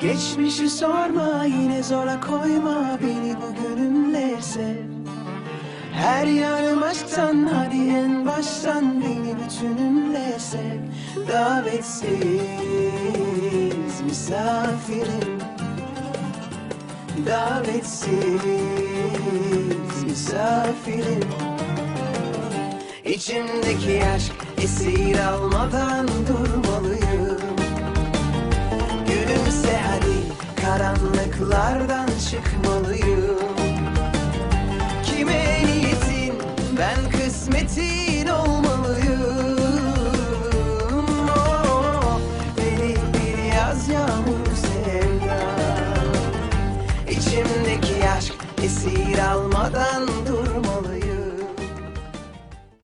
Geçmişi sorma yine zora koyma beni bugünümle sev Her yanım aşktan hadi en baştan beni bütünümle sev Davetsiz misafirim. Davetsiz misafirim İçimdeki aşk esir almadan durmalıyım. Gülümse hadi karanlıklardan çıkmalıyım. Kime niyetin ben kısmetin olmalıyım. Oh, Beni bir yaz yağmur sevda. İçimdeki aşk esir almadan